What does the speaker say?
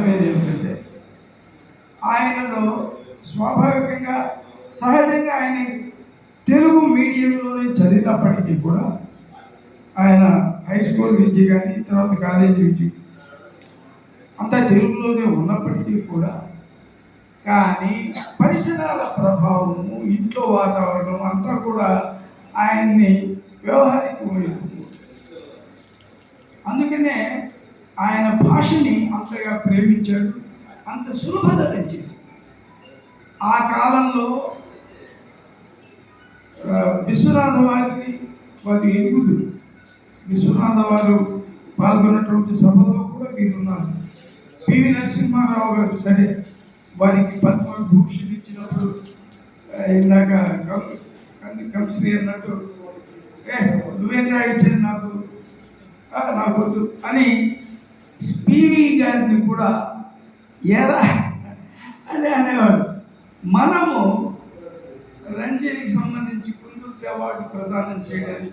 అర్థమయ్యేది ఏమిటంటే ఆయనలో స్వాభావికంగా సహజంగా ఆయన తెలుగు మీడియంలోనే చదివినప్పటికీ కూడా ఆయన హై స్కూల్ విద్య కానీ తర్వాత కాలేజీ విద్య అంతా తెలుగులోనే ఉన్నప్పటికీ కూడా కానీ పరిసరాల ప్రభావము ఇంట్లో వాతావరణం అంతా కూడా ఆయన్ని వ్యవహారికమైంది ఆయన భాషని అంతగా ప్రేమించాడు అంత సులభత చేసింది ఆ కాలంలో విశ్వనాథ వారిని వారి ఎరుగుదు విశ్వనాథ వారు పాల్గొన్నటువంటి సభలో కూడా మీరు ఉన్నారు పివి నరసింహారావు గారు సరే వారికి పద్మభూషణ్ ఇచ్చినప్పుడు ఇందాక కం- కంశ్రీ అన్నట్టు ఏ నువ్వేంద్రా ఇచ్చేది నాకు? నాకు వద్దు అని పివి గారిని కూడా ఎరా అని అనేవాడు. మనము రంజనికి సంబంధించి కుందుర్తి అవార్డు ప్రదానం చేయడానికి